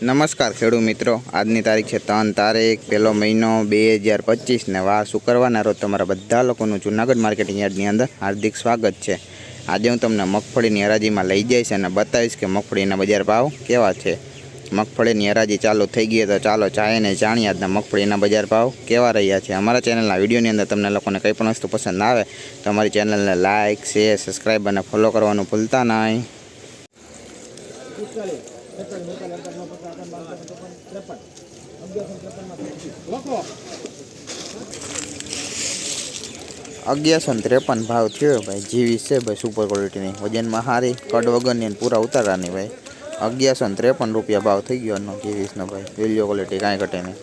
નમસ્કાર ખેડૂત મિત્રો. આજની તારીખ છે ત્રણ તારીખ, પહેલો મહિનો બે હજાર પચીસને વાર શુક્રવારના રોજ તમારા બધા લોકોનું જૂનાગઢ માર્કેટિંગ યાર્ડની અંદર હાર્દિક સ્વાગત છે. આજે હું તમને મગફળીની હરાજીમાં લઈ જઈશ અને બતાવીશ કે મગફળીના બજાર ભાવ કેવા છે. મગફળીની હરાજી ચાલુ થઈ ગઈ તો ચાલો ચાયને જાણીએ આજના મગફળીના બજાર ભાવ કેવા રહ્યા છે. અમારા ચેનલના વિડીયોની અંદર તમને લોકોને કંઈ પણ વસ્તુ પસંદ આવે તો અમારી ચેનલને લાઇક શેર, સબસ્ક્રાઈબ અને ફોલો કરવાનું ભૂલતા નહીં. અગિયારસો ને ત્રેપન ભાવ થયો ભાઈ. જીવી છે ભાઈ સુપર ક્વોલિટીની વજનમાં સારી કડ વગરની અને પૂરા ઉતારાની ભાઈ. અગિયારસો ને ત્રેપન રૂપિયા ભાવ થઈ ગયો એનો જીવીસનો ભાઈ. વીડિયો ક્વોલિટી કાંઈ ઘટે નહીં.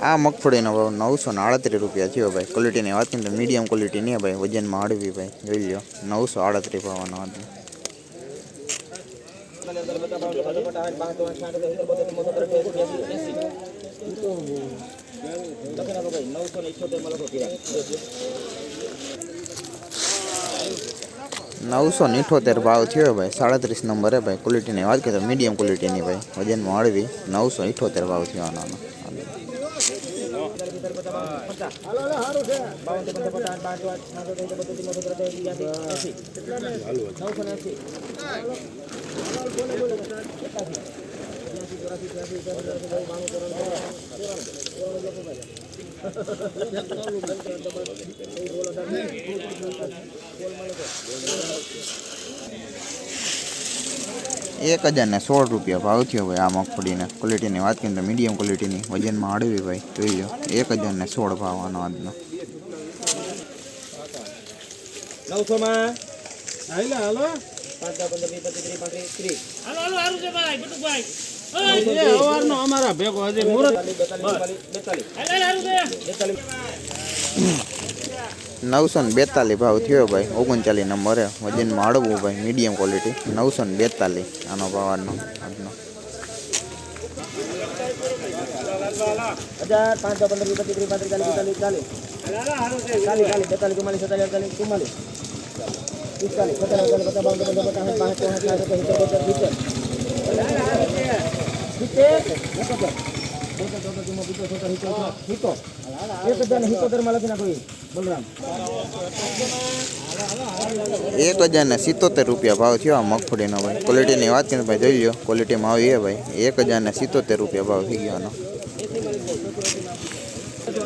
આ મગફળીનો ભાવ નવસો ને આડત્રીસ રૂપિયા થયો ભાઈ. ક્વોલિટીની વાત કરીએ તો મીડિયમ ક્વોલિટી નહીં ભાઈ. વજનમાં હળવી ભાઈ. જોઈ લો નવસો આડત્રીસ ભાવનો હતો. નવસો ને ભાવ થયો ભાઈ, સાડત્રીસ નંબરે ભાઈ ક્વોલિટીની વાત કરીએ તો મીડિયમ ક્વોલિટીની ભાઈ, વજનમાં હળવી, નવસો ઇઠોતેર ભાવ થયો આનો એક હજાર ને સોળ રૂપિયા ભાવ થયો ભાઈ આ મગફળીના. ક્વોલિટીની વાત કરીએ તો મીડિયમ ક્વોલિટીની વજનમાં હળવી ભાઈ, જોઈ લો. એક હજારને સોળ ભાવ આનો આજનો. નવસોમાં હાલો. પાંચ દસ પંદર વીસ પચીસ ત્રીસ પાંત્રીસ ત્રીસ હાલો હાલો હારું છે ભાઈ બટુકભાઈ અવારનો અમારા ભેગો હજી બેતાલીસ નવસો ને બેતાલીસ ભાવ થયો ભાઈ. ઓગણચાલીસ નંબરે વજનમાં હળવું ભાઈ. મીડિયમ ક્વોલિટી નવસો ને બેતાલીસ આનો ભાવ આજનો. આજનો. હજાર પાંચ પંદર વીસ પચીસ ત્રીસ પાંત્રીસ ચાલીસ બેતાલીસ ચાલીસ. ચાલીસ ચાલીસ, બેતાલીસ, ચુમ્માલીસ સત્તાલીસ અડતાલીસ, ચુમ્માલીસ. એક હજાર ને સિત્તોતેર રૂપિયા ભાવ થયો આ મગફળીનો ભાઈ. ક્વોલિટીની વાત ભાઈ, જોઈ લો ક્વોલિટીમાં આવી ભાઈ. એક હજાર ને સિત્તોતેર રૂપિયા ભાવ થઈ ગયો આનો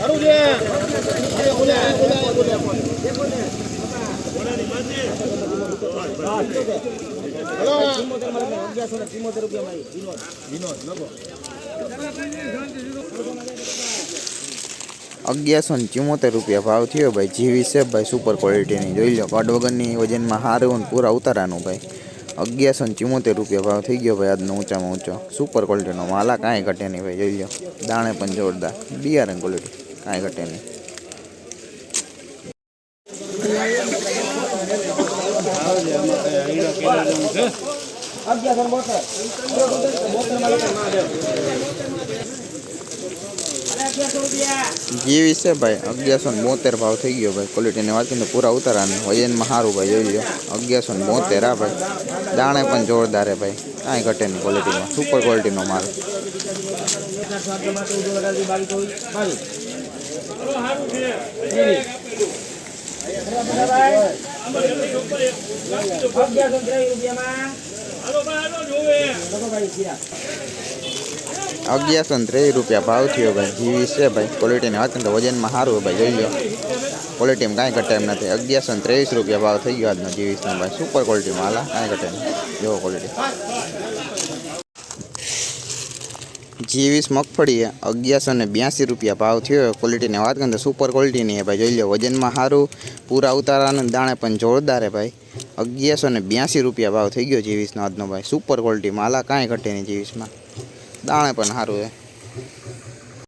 હારું છે ચુમ્મોતેરમાં લખી. અગિયારસો ને ચુમ્મોતેર રૂપિયા ભાવ થયો ભાઈ. જીવી છે ભાઈ સુપર ક્વોલિટીની જોઈ લો કડ વગરની વજનમાં સારું ને પૂરા ઉતારાનું ભાઈ. અગિયારસો ને ચુમ્મોતેર રૂપિયા ભાવ થઈ ગયો ભાઈ, આજનો ઊંચામાં ઊંચો. સુપર ક્વોલિટીનો માલા કાંઈ ઘટે નહીં ભાઈ, જોઈ લો. દાણે પણ જોરદાર. બિયારણ ક્વોલિટી કાંઈ ઘટે નહીં. અગિયારસો જીવી છે ભાઈ, અગિયારસો ને બોતેર ભાવ થઈ ગયો ભાઈ ક્વોલિટીની તો પૂરા ઉતારાને વજનમાં સારું ભાઈ, જોઈ લો અગિયારસો ને બોતેર આ ભાઈ. દાણે પણ જોરદાર હે ભાઈ, કાંઈ ઘટે નહીં ક્વોલિટીમાં સુપર ક્વોલિટીનો માલ. અગિયારસો ને ત્રેવીસ રૂપિયા ભાવ થયો ભાઈ. જીવી છે ભાઈ. ક્વોલિટીની વાત તો વજનમાં સારું ભાઈ. જોઈ લો. ક્વોલિટીમાં કાંઈ ઘટે એમ નથી. અગિયારસો ને ત્રેવીસ રૂપિયા ભાવ થઈ ગયો આજનો જીવીસનો ભાઈ. સુપર ક્વોલિટીમાં હાલા કાંઈ ઘટે નહીં. જેવો ક્વોલિટી જીવીસ મગફળી અગિયારસો ને બ્યાસી રૂપિયા ભાવ થયો. ક્વોલિટીની વાત કરીએ તો સુપર ક્વોલિટીની ભાઈ. જોઈ લો, વજનમાં સારું. પૂરા ઉતારાનું દાણે પણ જોરદાર હે ભાઈ. અગિયારસો ને બ્યાસી રૂપિયા ભાવ થઈ ગયો જીવીસનો આજનો ભાઈ. સુપર ક્વોલિટી માલા કાંઈ ઘટે નહીં જીવીસમાં. દાણે પણ સારું છે.